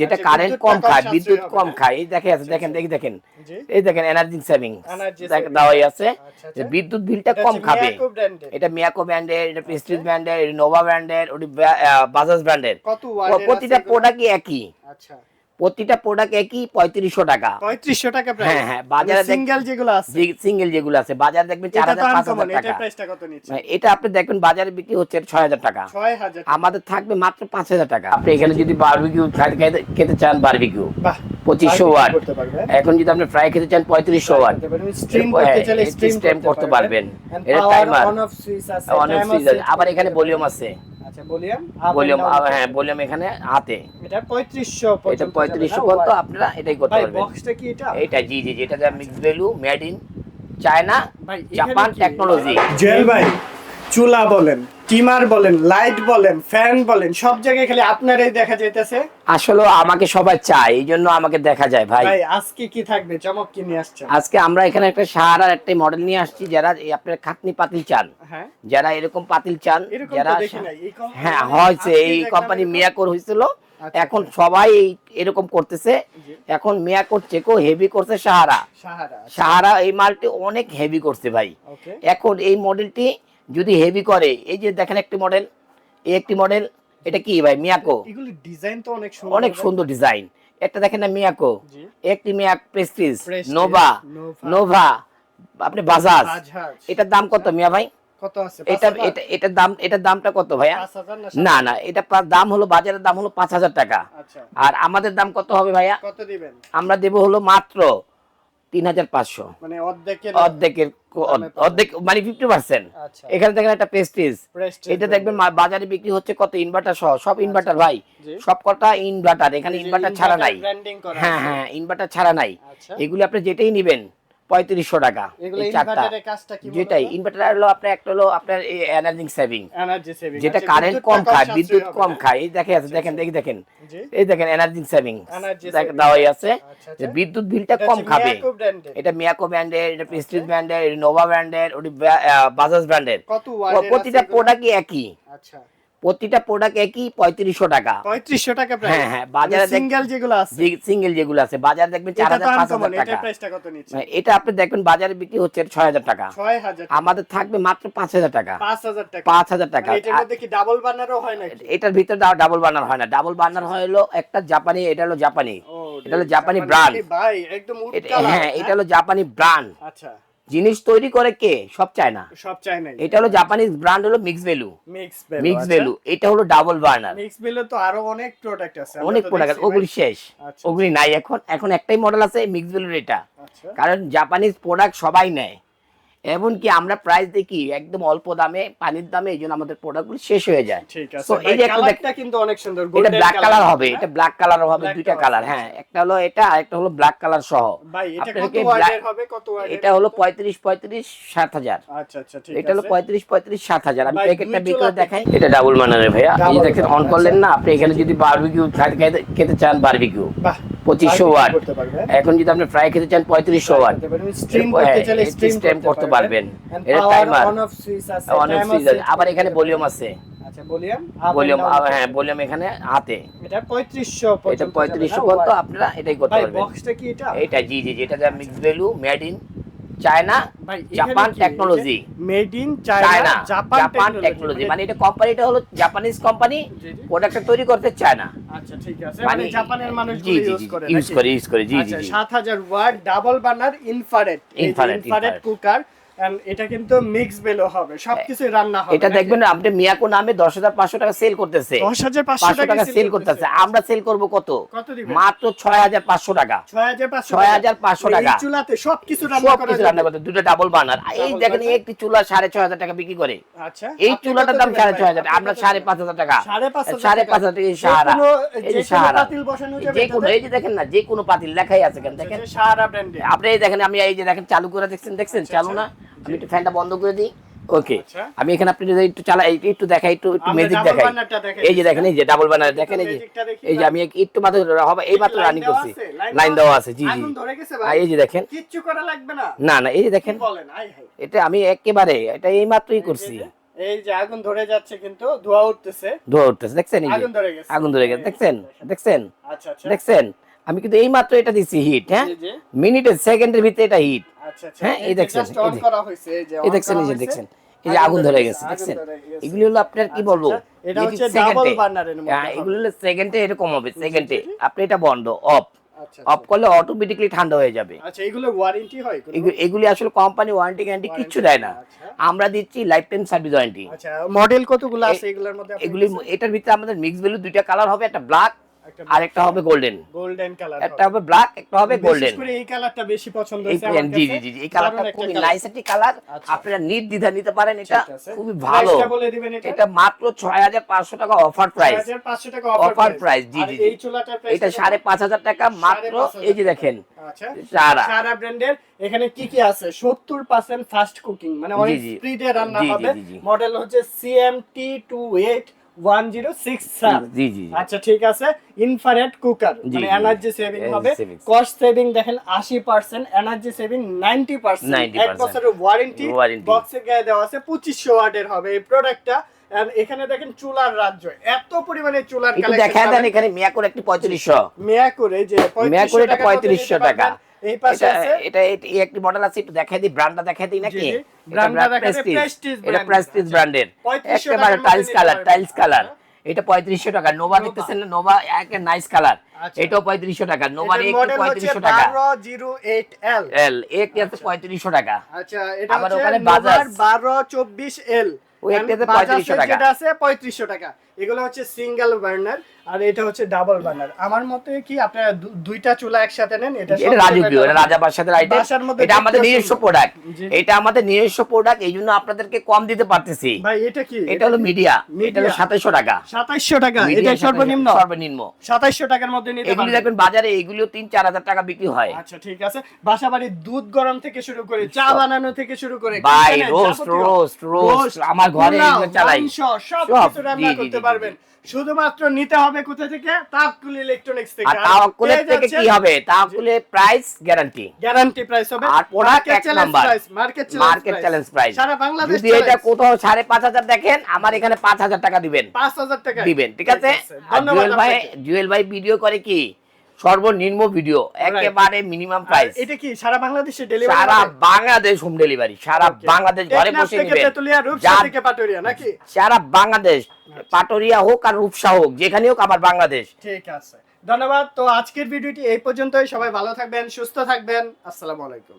যেটা আচ্ছা, কারেন্ট কম খায় বিদ্যুৎ কম। খায়। এই দেখে আছে দেখেন দেখি দেখেন। এই দেখেন এনার্জি সেভিং। দেওয়াই আছে আচ্ছা, যে আচ্ছা। বিদ্যুৎ বিলটা কম খাবে। এটা মিয়াকো ব্র্যান্ডের এটা প্রেস্টিজ ব্র্যান্ডের এটা নোভা ব্র্যান্ডের ওটি বাজাজ ব্র্যান্ডের কত প্রতিটা প্রোডাক্টই একই। আচ্ছা। প্রতিটা প্রোডাক্ট একই পঁয়ত্রিশশো টাকা। পঁয়ত্রিশশো টাকা হ্যাঁ, হ্যাঁ, বাজারে সিঙ্গেল যেগুলো আছে। সিঙ্গেল যেগুলো আছে। বাজারে দেখবেন চার হাজার পাঁচ হাজার টাকা। মানে এটা আপনি দেখবেন বাজারে বিক্রি হচ্ছে ছয় হাজার টাকা। আমাদের থাকবে মাত্র পাঁচ হাজার টাকা। আপনি এখানে যদি বারবিকিউ খেতে খেতে চান বারবিকিউ পঁচিশশো ওয়াট এখন যদি আপনি ফ্রাই খেতে চান পঁয়ত্রিশশো ওয়াট স্ট্রিম হ্যাঁ, করতে স্ট্রিম stream করতে পারবেন। এটা timer। অন অফ সুইচ আছে আবার এখানে। ভলিউম আছে। আচ্ছা ভলিউম ভলিউম হ্যাঁ ভলিউম এখানে হাতে। এটা 3500 পর্যন্ত পঁয়ত্রিশশো যাবে পর্যন্ত আপনারা এটাই করতে পারবেন। বক্সটা কি এটা? জি জি জি, এটা যা mix value made in China Japan technology jail ভাই চুলা বলেন টিমার বলেন লাইট বলেন ফ্যান বলেন সব জায়গায় খালি আপনারই দেখা যাইতেছে। আসলে আমাকে সবাই চায় এই জন্য আমাকে দেখা যায় ভাই। ভাই আজকে কি থাকবে? চমক কি নিয়ে আসছেন? আজকে আমরা এখানে একটা সাহারার একটা মডেল নিয়ে আসছি যারা এই আপনার খাতনি পাতিল চান। হ্যাঁ। যারা এরকম পাতিল চান যারা হ্যাঁ হয়েছে এই কোম্পানি মিয়াকোর হয়েছিল। আচ্ছা, এখন সবাই এরকম করতেছে। এখন এখন মিয়াকোর চেকও হেভি করছে সাহারা। সাহারা সাহারা এই মালটি অনেক হেভি করছে ভাই। এখন এই মডেলটি যদি হেভি করে এই যে দেখেন একটি মডেল এই একটি মডেল এটা কি ভাই মিয়াকো এগুলি ডিজাইন তো অনেক সুন্দর অনেক সুন্দর ডিজাইন একটা দেখেন না মিয়াকো জি। একটি মিয়াক প্রেস্টিজ নোভা নোভা আপনি বাজাজ। এটার দাম কত মিয়া ভাই? কত আছে? এটা এটা এটার দাম এটার দামটা কত ভাইয়া? 5000 না না এটা দাম হলো বাজারের দাম হলো পাঁচ হাজার টাকা। আচ্ছা। আর আমাদের দাম কত হবে ভাইয়া? কত দিবেন? আমরা দেবো হলো মাত্র তিন হাজার পাঁচশো। মানে অর্ধেকের অর্ধেকের। অর্ধেক মানে ফিফটি পার্সেন্ট আচ্ছা। এখানে দেখেন একটা প্রেস্টিজ এটা দেখবেন বাজারে বিক্রি হচ্ছে কত? ইনভার্টার সহ সব ইনভার্টার ভাই। সব কটা ইনভার্টার এখানে ইনভার্টার ছাড়া নাই। হ্যাঁ হ্যাঁ ইনভার্টার ছাড়া নাই। এগুলো আপনি যেটাই নেবেন পঁয়ত্রিশশো টাকা চারটা। যেটাই ইনভার্টার হলো আপনার একটা হলো আপনার এনার্জি সেভিং যেটা কারেন্ট কম খায় বিদ্যুৎ কম খায়। এই দেখে আছে দেখেন দেখি দেখেন। এই দেখেন এনার্জি সেভিং দেওয়াই আছে। আচ্ছা, যে আচ্ছা। বিদ্যুৎ বিলটা কম খাবে। এটা মিয়াকো ব্র্যান্ডের এটা প্রেস্টিজ ব্র্যান্ডের এটা নোভা ব্র্যান্ডের ওটি বাজাজ ব্র্যান্ডের প্রতিটা? প্রোডাক্টই একই। আচ্ছা। প্রতিটা প্রোডাক্ট একই পঁয়ত্রিশশো টাকা। 3500 টাকা হ্যাঁ, হ্যাঁ, বাজারে সিঙ্গেল যেগুলো আছে। সিঙ্গেল যেগুলো আছে বাজারে দেখবেন চার হাজার পাঁচ হাজার টাকা। মানে এটা আপনি দেখবেন বাজারে বিক্রি হচ্ছে ছয় হাজার টাকা। 6000 আমাদের থাকবে মাত্র পাঁচ হাজার টাকা। 5000 টাকা। পাঁচ হাজার টাকা। মানে ডাবল বানারও হয় নাকি? এটার ভিতরে ডাবল বার্নার হয় না। ডাবল বার্নার হলো একটা জাপানি এটা হলো জাপানি। এটা হলো জাপানি ব্র্যান্ড হ্যাঁ এটা হলো জাপানি ব্র্যান্ড আচ্ছা। জিনিস তৈরি করে কে? সব চায় না। সব চায় না। এটা হলো জাপানিজ ব্র্যান্ড হলো mix value mix mix value এটা হলো ডাবল বার্নার মিক্স ভ্যালু তো আরও অনেক প্রোডাক্ট আছে অনেক প্রোডাক্ট ওগুলি শেষ। আচ্ছা, ওগুলি নাই এখন। এখন একটাই মডেল আছে মিক্স ভ্যালুর এটা। আচ্ছা। কারণ জাপানিজ প্রোডাক্ট সবাই নেয়। এমনকি আমরা প্রাইস দেখি একদম অল্প দামে পানির দামে এই জন্য আমাদের প্রোডাক্টগুলো শেষ হয়ে যায়। ঠিক আছে। এই যে একটা কিন্তু অনেক সুন্দর এটা ব্ল্যাক কালার হবে? এটা ব্ল্যাক কালার হবে দুইটা কালার। হ্যাঁ একটা হলো এটা আর একটা হলো ব্ল্যাক কালার সহ। ভাই এটা কত ওয়াটের হবে? কত ওয়াটের? এটা হলো পঁয়ত্রিশ পঁয়ত্রিশ সাত হাজার। আচ্ছা আচ্ছা ঠিক এটা হলো আছে। পঁয়ত্রিশ পঁয়ত্রিশ সাত হাজার। আমি প্যাকেটটা দুই বিক্রি দেখাই। এটা ডাবল মানারের ভাইয়া। এই Double দেখেন অন করলেন না আপনি এখানে যদি বারবিকিউ খেতে খেতে চান বারবিকিউ বাহ। পঁচিশশো ওয়াট এখন যদি আপনি ফ্রাই খেতে চান পঁয়ত্রিশশো ওয়াট স্ট্রিম হ্যাঁ, করতে স্ট্রিম করতে পারবেন। এটা টাইমার অন অফ সুইচ আছে। আবার এখানে ভলিউম আছে। আচ্ছা ভলিউম ভলিউম হ্যাঁ ভলিউম এখানে হাতে। এটা 3500 এটা পঁয়ত্রিশশো পর্যন্ত আপনারা এটাই করতে পারবেন। বক্সটা কি এটা? এইটা জি জি যেটা mix value made in China Japan technology made in China Japan technology মানে এটা কোম্পানিটা হলো জাপানিজ কোম্পানি। প্রোডাক্টটা তৈরি করতে চায় না আচ্ছা ঠিক আছে। মানে জাপানের মানুষ ইউজ করে ইউজ করে ইউজ করে জি জি আচ্ছা 7000 watt double burner infrared infrared cooker and এটা কিন্তু মিক্স বেলো হবে সবকিছু রান্না হবে এটা দেখবেন আপনি মিয়াকো নামে দশ হাজার পাঁচশো টাকা সেল করতেছে। 10500 টাকা সেল করতেছে। আমরা সেল করব কত? কত মাত্র টাকা। 6500 6500 টাকা। এই চুলাতে সবকিছু রান্না করা কিছু রান্না করতে দুটো ডাবল বার্নার এই দেখেন একটি চুলা সাড়ে ছয় হাজার টাকা বিক্রি করে। আচ্ছা। এই চুলাটার দাম দিবেন সাড়ে ভাই? ছয় হাজার আপনি আমরা কত সাড়ে দিবেন? পাঁচ হাজার টাকা। এই এই পাতিল বসানো যাবে যে কোনো এই যে দেখেন না যে কোনো পাতিল লেখাই আছে কেন? দেখেন। যে সাহারা ব্র্যান্ডে আপনি এই দেখেন আমি এই যে দেখেন চালু করে দেখছেন দেখছেন? চালু না? আমি একটু ফ্যানটা বন্ধ করে দিই। ওকে আচ্ছা। আমি এখানে আপনি যদি একটু চালা একটু দেখাই একটু একটু ম্যাজিক দেখাই। এই যে দেখেন এই যে ডাবল বানার দেখেন এই যে এই যে আমি একটু মাত্র হবে এই মাত্র রানিং করছি। লাইন দেওয়া আছে। জি জি। এই যে দেখেন। কিচ্ছু করা লাগবে না। না না এই যে দেখেন এটা আমি একেবারে এটা এই মাত্রই করছি। এই যে আগুন ধরে যাচ্ছে কিন্তু ধোয়া উঠতেছে। ধোয়া উঠতেছে দেখছেন আগুন ধরে গেছে। আগুন ধরে গেছে দেখছেন দেখছেন? আচ্ছা আচ্ছা। দেখছেন? আমি কিন্তু এই মাত্র এটা দিচ্ছি হিট হ্যাঁ। মিনিটে সেকেন্ডের ভিতরে এটা হিট আচ্ছা আচ্ছা হ্যাঁ, এই দেখছেন, এই দেখছেন। এই যে দেখছেন এই যে আগুন ধরে গেছে দেখছেন? এগুলি হলো আপনার কি বলব? আচ্ছা, এটা হচ্ছে হ্যাঁ, হবে। এগুলো হলো সেকেন্ডে এরকম হবে সেকেন্ডে আপনি এটা বন্ধ অফ অফ করলে অটোমেটিকলি ঠান্ডা হয়ে যাবে। আচ্ছা এগুলো ওয়ারেন্টি হয়? এগুলি আসলে কোম্পানি ওয়ারেন্টি গ্যারান্টি কিছু দেয় না। আমরা দিচ্ছি লাইফ টাইম সার্ভিস ওয়ারেন্টি আচ্ছা মডেল কতগুলো আছে এগুলোর মধ্যে এগুলি এটার ভিতরে আমাদের মিক্স ভ্যালু দুইটা কালার হবে একটা ব্ল্যাক আর একটা হবে গোল্ডেন গোল্ডেন কালার একটা হবে ব্ল্যাক একটা হবে গোল্ডেন করে এই কালারটা বেশি পছন্দ হয়েছে আমার জি জি জি এই কালারটা খুবই নাইস একটি কালার আচ্ছা। আপনারা নির্দ্বিধা নিতে পারেন এটা খুবই ভালো। বলে দিবেন এটা? এটা মাত্র ছয় হাজার পাঁচশো টাকা অফার প্রাইস 6500 টাকা অফার প্রাইস জি, জি। এই চুলাটার প্রাইস এটা সাড়ে পাঁচ হাজার টাকা মাত্র। 5,500 এই যে দেখেন আচ্ছা। সারা সারা ব্র্যান্ডের এখানে কি কি আছে? 70% ফাস্ট কুকিং মানে অনেক স্পিডে রান্না হবে। মডেল হচ্ছে সিএমটি 28106 স্যার জি জি। আচ্ছা ঠিক আছে। ইনফ্রারেড কুকার মানে এনার্জি সেভিং হবে। কস্ট সেভিং দেখেন 80% এনার্জি সেভিং 90% 90% এক বছরের ওয়ারেন্টি। বক্সে গায়ে দেওয়া আছে 2500 ওয়াটের হবে এই প্রোডাক্টটা এখানে দেখেন চুলার রাজ্য। এত পরিমাণে চুলার কালেকশন দেখা দেন এখানে মিয়াকোর একটি পঁয়ত্রিশশো। মেয়া করে যে মিয়াকোর এটা 3500 টাকা। এই পাশে আছে? এটা এই একটি মডেল আছে একটু দেখাই দিই ব্র্যান্ডটা দেখাই দিই নাকি? ব্র্যান্ডটা দেখাই। Prestige এটা প্রেস্টিজ আচ্ছা। ব্র্যান্ডের একেবারে টাইলস কালার টাইলস কালার আচ্ছা। এটা পঁয়ত্রিশশো টাকা। নোভা দেখতেছেন না? নোভা একে নাইস কালার আচ্ছা। এটাও পঁয়ত্রিশশো টাকা। নোভার একটু পঁয়ত্রিশশো টাকা। 1208L এল। একটি আছে পঁয়ত্রিশশো টাকা। আচ্ছা এটা আবার ওখানে বাজার বাজাজ। 1224L ওই একটাতে 3500 টাকা। আছে 3500 টাকা। এগুলো হচ্ছে সিঙ্গেল বার্নার আর এটা হচ্ছে ডাবল বার্নার আমার মতে কি আপনারা দুইটা চুলা একসাথে নেন এটা এটা রাজকীয় এটা। রাজা বাসাদের আইটেম এটা আমাদের নিজস্ব প্রোডাক্ট এটা আমাদের নিজস্ব প্রোডাক্ট এই জন্য আপনাদেরকে কম দিতে পারতেছি। ভাই এটা কি? এটা হলো মিডিয়া এটা হলো Media। সাতাইশো টাকা। 2700 টাকা এটা সর্বনিম্ন? সর্বনিম্ন। 2700 টাকার মধ্যে নিতে এগুলি দেখবেন বাজারে এগুলিও তিন চার হাজার টাকা বিক্রি হয়। আচ্ছা ঠিক আছে। বাসা বাড়ির দুধ গরম থেকে শুরু করে চা বানানো থেকে শুরু করে ভাই রোস্ট রোস্ট রোস্ট আমার ঘরে এগুলো চালাই। সব কিছু রান্না করতে পারবেন। শুধুমাত্র নিতে হবে কোথা থেকে? তাকুল ইলেকট্রনিক্স থেকে। আর তাওয়াক্কুলের থেকে কি হবে? তাওয়াক্কুলের প্রাইস গ্যারান্টি গ্যারান্টি প্রাইস হবে। আর প্রোডাক্ট এক number market challenge market challenge price সারা বাংলাদেশ যদি এটা কোথাও সাড়ে পাঁচ হাজার দেখেন আমার এখানে পাঁচ হাজার টাকা দিবেন। 5000 টাকা। দিবেন ঠিক আছে? ধন্যবাদ জুয়েল ভাই জুয়েল ভাই ভিডিও করে কি? সর্বনিম্ন ভিডিও একেবারে মিনিমাম প্রাইস এটা কি সারা বাংলাদেশে ডেলিভারি সারা বাংলাদেশ হোম ডেলিভারি সারা বাংলাদেশ ঘরে বসে নেবেন। নাকি? সারা বাংলাদেশ পাটরিয়া হোক আর রূপসা হোক যেখানে হোক আমার বাংলাদেশ। ঠিক আছে। ধন্যবাদ। তো আজকের ভিডিওটি এই পর্যন্তই। সবাই ভালো থাকবেন সুস্থ থাকবেন। আসসালামু আলাইকুম।